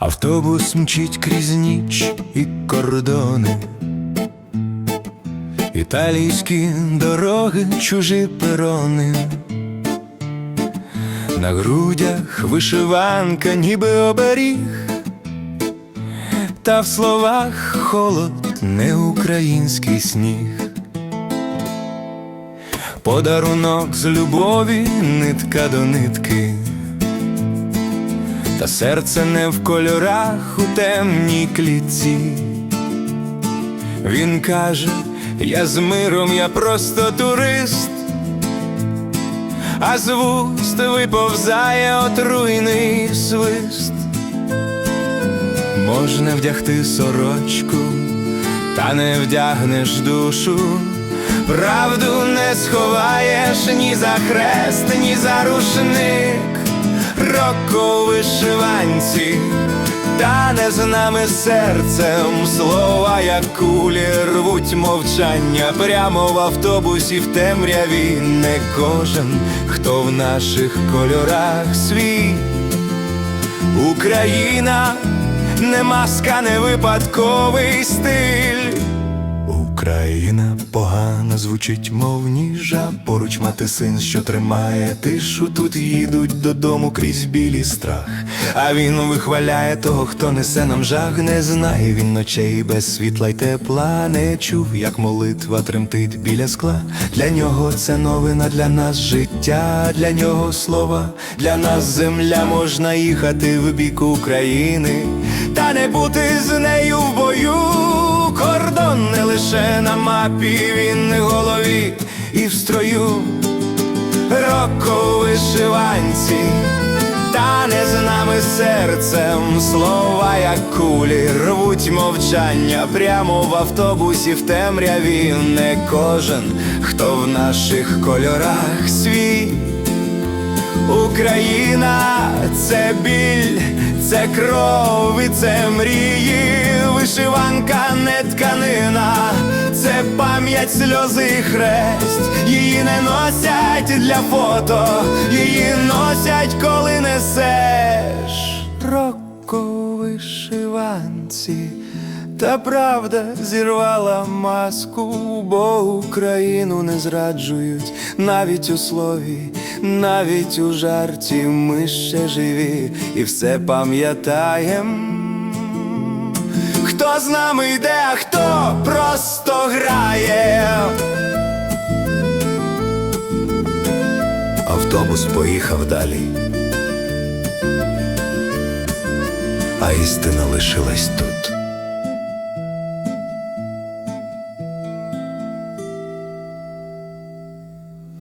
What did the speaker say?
Автобус мчить крізь ніч і кордони, італійські дороги, чужі перони, на грудях вишиванка, ніби оберіг, та в словах холод, не український сніг. Подарунок з любові, нитка до нитки. Та серце не в кольорах у темній клітці. Він каже, я з миром, я просто турист, а з вуст виповзає отруйний свист. Можна вдягти сорочку, та не вдягнеш душу. Правду не сховаєш ні за хрест, ні за рушник, року вишиванці, та не з нами серцем слова, як кулі рвуть мовчання прямо в автобусі в темряві. Не кожен, хто в наших кольорах свій. Україна не маска, не випадковий стиль. Україна погано звучить, мов ніжа. Поруч мати син, що тримає тишу. Тут їдуть додому крізь білий страх. А він вихваляє того, хто несе нам жах. Не знає він ночей без світла й тепла. Не чув, як молитва тремтить біля скла. Для нього це новина, для нас життя, для нього слова, для нас земля можна їхати в бік України, та не бути з нею в бою. Кордон не лише на мапі, він не в голові і в строю, року вишиванці, та не з нами серцем слова, як кулі, рвуть мовчання прямо в автобусі в темряві. Не кожен, хто в наших кольорах свій. Україна це біль, це кров і це мрії, вишиванка не тканина, це пам'ять, сльози і хрест. Її не носять для фото, її носять, коли несеш Та правда зірвала маску, бо Україну не зраджують навіть у слові, навіть у жарті ми ще живі і все пам'ятаєм. Хто з нами йде, а хто просто грає. Автобус поїхав далі. А істина лишилась тут.